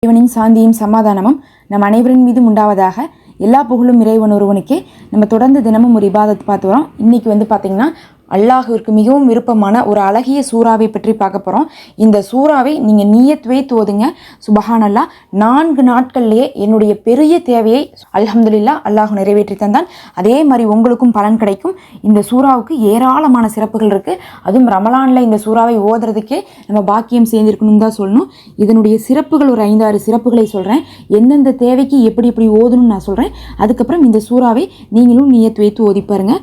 இறைவனின் சாந்தியும் சமாதானமும் நம் அனைவரின் மீதும் உண்டாவதாக எல்லா புகழும் இறைவன் ஒருவனுக்கே. நம்ம தொடர்ந்து தினமும் ஒரு இபாதத் பார்த்து வரோம். இன்னைக்கு வந்து பார்த்தீங்கன்னா அல்லாஹிற்கு மிகவும் விருப்பமான ஒரு அழகிய சூறாவை பற்றி பார்க்க போகிறோம் இந்த சூறாவை நீங்கள் நீயத் வைத்து ஓதுங்க. சுபஹானல்லா நான்கு நாட்கள்லேயே என்னுடைய பெரிய தேவையை அல்ஹம்துலில்லா அல்லாஹ் நிறைவேற்றி தந்தான். அதே மாதிரி உங்களுக்கும் பலன் கிடைக்கும். இந்த சூறாவுக்கு ஏராளமான சிறப்புகள் இருக்குது அதுவும் ரமலானில் இந்த சூறாவை ஓதுறதுக்கே நம்ம பாக்கியம் சேர்ந்திருக்கணும் தான் சொல்லணும். இதனுடைய சிறப்புகள் ஒரு ஐந்தாறு சிறப்புகளை சொல்கிறேன் எந்தெந்த தேவைக்கு எப்படி எப்படி ஓதணும்னு நான் சொல்கிறேன் அதுக்கப்புறம் இந்த சூறாவை நீங்களும் நீயத் வைத்து ஓதி பாருங்கள்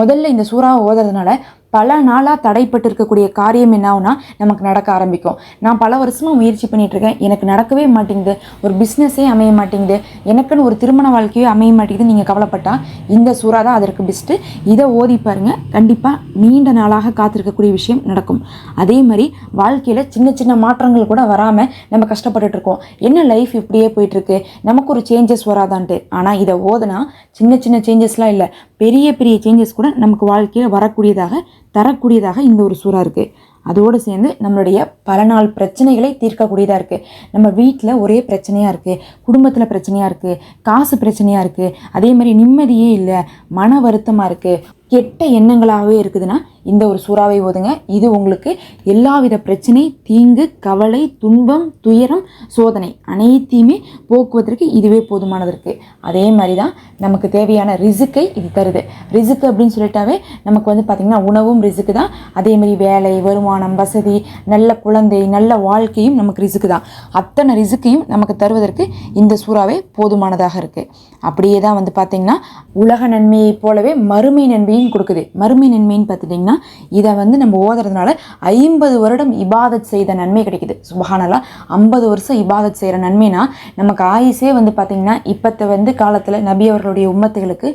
முதல்ல இந்த சூறாவை ஓதுறதுனால பல நாளாக தடைப்பட்டு இருக்கக்கூடிய காரியம் என்ன நமக்கு நடக்க ஆரம்பிக்கும். நான் பல வருஷமாக முயற்சி பண்ணிகிட்ருக்கேன் இருக்கேன் எனக்கு நடக்கவே மாட்டேங்குது. ஒரு பிஸ்னஸே அமைய மாட்டேங்குது. எனக்குன்னு ஒரு திருமண வாழ்க்கையோ அமைய மாட்டேங்குது நீங்கள் கவலைப்பட்டால் இந்த சூறா தான் அதற்கு பெஸ்ட்டு இதை ஓதி பாருங்க. கண்டிப்பாக நீண்ட நாளாக காத்திருக்கக்கூடிய விஷயம் நடக்கும். அதே மாதிரி வாழ்க்கையில் சின்ன சின்ன மாற்றங்கள் கூட வராமல் நம்ம கஷ்டப்பட்டுட்டு இருக்கோம் என்ன லைஃப் இப்படியே போயிட்டுருக்கு? நமக்கு ஒரு சேஞ்சஸ் வராதான்ட்டு. ஆனால் இதை ஓதுனா சின்ன சின்ன சேஞ்சஸ்லாம் இல்லை. பெரிய பெரிய சேஞ்சஸ் கூட நமக்கு வாழ்க்கையில் வரக்கூடியதாக தரக்கூடியதாக இந்த ஒரு சூறா இருக்குது அதோடு சேர்ந்து நம்மளுடைய பல நாள் பிரச்சனைகளை தீர்க்கக்கூடியதாக இருக்குது நம்ம வீட்டில் ஒரே பிரச்சனையாக இருக்குது குடும்பத்தில் பிரச்சனையாக இருக்குது காசு பிரச்சனையாக இருக்குது அதே மாதிரி நிம்மதியே இல்லை மன வருத்தமாக இருக்குது கெட்ட எண்ணங்களாகவே இருக்குதுன்னா இந்த ஒரு சூறாவை ஓதுங்க. இது உங்களுக்கு எல்லாவித பிரச்சனை தீங்கு கவலை துன்பம் துயரம் சோதனை அனைத்தையுமே போக்குவதற்கு இதுவே போதுமானது இருக்குது அதே மாதிரி தான் நமக்கு தேவையான ரிசுக்கை இது தருது. ரிசுக்கு அப்படின்னு சொல்லிட்டாவே நமக்கு வந்து பார்த்திங்கன்னா உணவும் ரிசுக்கு தான். அதே மாதிரி வேலை வருமானம் வசதி நல்ல குழந்தை நல்ல வாழ்க்கையும் நமக்கு ரிசுக்கு தான். அத்தனை ரிசுக்கையும் நமக்கு தருவதற்கு இந்த சூறாவே போதுமானதாக இருக்குது அப்படியே தான் வந்து பார்த்திங்கன்னா உலக நன்மையைப் போலவே மறுமை நன்மையும் கொடுக்குது. மறுமை நன்மைன்னு பார்த்துட்டிங்கன்னா இதை வந்து நம்ம ஓதுறதுனால ஐம்பது வருடம் இபாதத் செய்த நன்மை கிடைக்குது. சுபஹானல்லா ஐம்பது வருஷம் இபாதத் செய்கிற நன்மைனா நமக்கு ஆயுசே வந்து பார்த்திங்கன்னா இப்போத்த வந்து காலத்தில் நபி அவர்களுடைய உம்மத்துகளுக்கு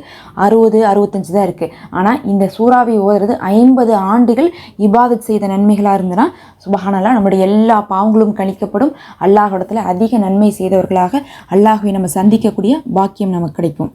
அறுபது அறுபத்தஞ்சு தான் இருக்குது ஆனால் இந்த சூறாவை ஓதுறது ஐம்பது ஆண்டுகள் இபாதத் செய்த நன்மைகளாக இருந்ததுன்னா சுபஹானலா நம்முடைய எல்லா பாவங்களும் கணிக்கப்படும். அல்லாஹ் இடத்துல அதிக நன்மை செய்தவர்களாக அல்லாஹுவை நம்ம சந்திக்கக்கூடிய பாக்கியம் நமக்கு கிடைக்கும்.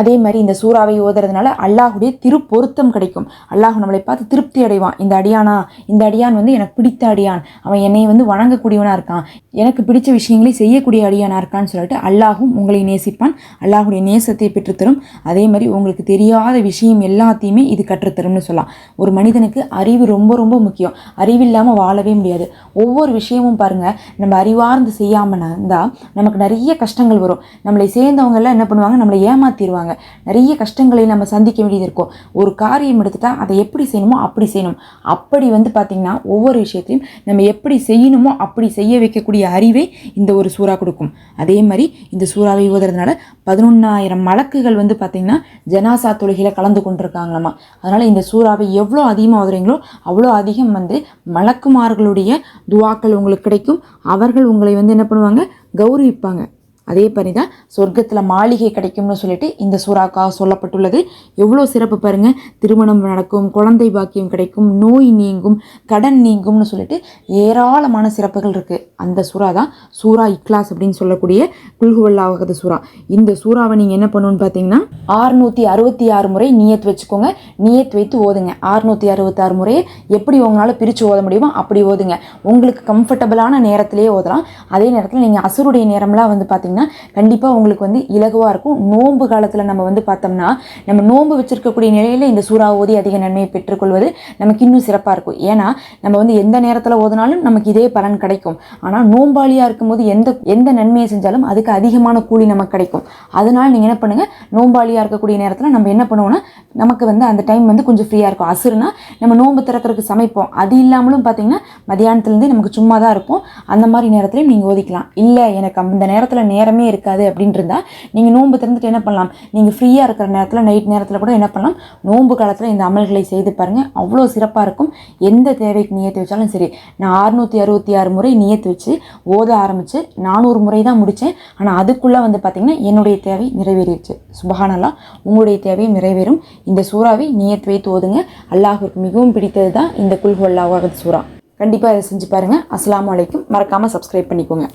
அதே மாதிரி இந்த சூறாவை ஓதுறதுனால அல்லாஹுடைய திருப்பொருத்தம் கிடைக்கும். அல்லாஹ் நம்மளை பார்த்து திருப்தி அடைவான். இந்த அடியானா இந்த அடியான் வந்து எனக்கு பிடித்த அடியான். அவன் என்னை வந்து வணங்கக்கூடியவனாக இருக்கான். எனக்கு பிடிச்ச விஷயங்களை செய்யக்கூடிய அடியானா இருக்கான்னு சொல்லிட்டு அல்லாஹும் உங்களை நேசிப்பான். அல்லாஹுடைய நேசத்தை பெற்றுத்தரும். அதே மாதிரி உங்களுக்கு தெரியாத விஷயம் எல்லாத்தையுமே இது கற்றுத்தரும்னு சொல்லலாம். ஒரு மனிதனுக்கு அறிவு ரொம்ப ரொம்ப முக்கியம். அறிவில்லாமல் வாழவே முடியாது. ஒவ்வொரு விஷயமும் பாருங்கள் நம்ம அறிவார்ந்து செய்யாமல் இருந்தால் நமக்கு நிறைய கஷ்டங்கள் வரும். நம்மளை சேர்ந்தவங்கெல்லாம் என்ன பண்ணுவாங்க? நம்மளை ஏமாத்திடுவாங்க நிறைய கஷ்டங்களை நம்ம சந்திக்க வேண்டியது இருக்கும். ஒரு காரியம் எடுத்துட்டா அதை எப்படி செய்யணுமோ அப்படி செய்யணும். அப்படி வந்து பார்த்திங்கன்னா ஒவ்வொரு விஷயத்தையும் நம்ம எப்படி செய்யணுமோ அப்படி செய்ய வைக்கக்கூடிய அறிவை இந்த ஒரு சூறா கொடுக்கும். அதே மாதிரி இந்த சூறாவை ஓதுறதுனால பதினொன்றாயிரம் மலக்குகள் வந்து பார்த்திங்கன்னா ஜனாசா தொழுகையில் கலந்து கொண்டிருக்காங்களாமா. அதனால் இந்த சூறாவை எவ்வளோ அதிகமாக ஓதுறீங்களோ அவ்வளோ அதிகம் வந்து மலக்குமார்களுடைய துவாக்கள் உங்களுக்கு கிடைக்கும். அவர்கள் உங்களை வந்து என்ன பண்ணுவாங்க? கௌரவிப்பாங்க. அதே மாதிரி தான் சொர்க்கத்தில் மாளிகை கிடைக்கும்னு சொல்லிட்டு இந்த சூறாக்கா சொல்லப்பட்டுள்ளது. எவ்வளோ சிறப்பு பாருங்கள் திருமணம் நடக்கும் குழந்தை பாக்கியம் கிடைக்கும் நோய் நீங்கும் கடன் நீங்கும்னு சொல்லிட்டு ஏராளமான சிறப்புகள் இருக்குது அந்த சூறா தான் சூறா இக்லாஸ் அப்படின்னு சொல்லக்கூடிய குல்குவல்லாவது சூறா. இந்த சூறாவை நீங்கள் என்ன பண்ணணும்னு பார்த்தீங்கன்னா ஆறுநூற்றி அறுபத்தி ஆறு முறை நியத் வச்சுக்கோங்க. நியத் வைத்து ஓதுங்க. ஆறுநூற்றி அறுபத்தாறு முறையை எப்படி உங்களால் பிரித்து ஓத முடியுமோ அப்படி ஓதுங்க. உங்களுக்கு கம்ஃபர்டபுளான நேரத்திலேயே ஓதலாம். அதே நேரத்தில் நீங்கள் அசுருடைய நேரம்லாம் வந்து பார்த்தீங்கன்னா கண்டிப்பாக உங்களுக்கு வந்து இலகுவாக இருக்கும். நோன்பு காலத்தில் நம்ம வந்து பார்த்தோம்னா நம்ம நோன்பு வச்சிருக்கக்கூடிய நிலையில் இந்த சூறா ஓதி அதிக நன்மையை பெற்றுக்கொள்வது நமக்கு இன்னும் சிறப்பாக இருக்கும். ஏன்னா நம்ம வந்து எந்த நேரத்தில் ஓதினாலும் நமக்கு இதே பலன் கிடைக்கும். ஆனால் நோம்பாளியாக இருக்கும்போது எந்த எந்த நன்மையை செஞ்சாலும் அதுக்கு அதிகமான கூலி நமக்கு கிடைக்கும். அதனால் நீங்கள் என்ன பண்ணுங்கள் நோம்பாளியாக இருக்கக்கூடிய நேரத்தில் நம்ம என்ன பண்ணுவோம்னா நமக்கு வந்து அந்த டைம் வந்து கொஞ்சம் ஃப்ரீயாக இருக்கும். அசுறுனா நம்ம நோன்பு திறக்கிறதுக்கு சமைப்போம். அது இல்லாமலும் பார்த்தீங்கன்னா மதியானத்துலேருந்தே நமக்கு சும்மா தான் இருப்போம். அந்த மாதிரி நேரத்துலையும் நீங்கள் ஓதிக்கலாம். இல்லை எனக்கு அந்த நேரத்தில் நேரம் நேரமே இருக்காது அப்படின்ட்டு இருந்தால் நீங்கள் நோன்பு திறந்துட்டு என்ன பண்ணலாம்? நீங்கள் ஃப்ரீயாக இருக்கிற நேரத்தில் நைட் நேரத்தில் கூட என்ன பண்ணலாம்? நோன்பு காலத்தில் இந்த அமல்களை செய்து பாருங்கள் அவ்வளோ சிறப்பாக இருக்கும். எந்த தேவைக்கு நியத்து வச்சாலும் சரி. நான் அறுநூற்றி அறுபத்தி ஆறு முறை நியத்து வச்சு ஓத ஆரம்பித்து நானூறு முறை தான் முடித்தேன் ஆனால் அதுக்குள்ளே வந்து பார்த்திங்கன்னா என்னுடைய தேவை நிறைவேறிடுச்சு. சுபஹானல்லா உங்களுடைய தேவையும் நிறைவேறும். இந்த சூறாவை நியத்து வைத்து ஓதுங்க. அல்லாஹுக்கு மிகவும் பிடித்தது தான் இந்த குல்ஹு அல்லாஹ் சூறா. கண்டிப்பாக இதை செஞ்சு பாருங்கள் அஸ்லாம் வலைக்கும் மறக்காமல் சப்ஸ்கிரைப் பண்ணிக்கோங்க.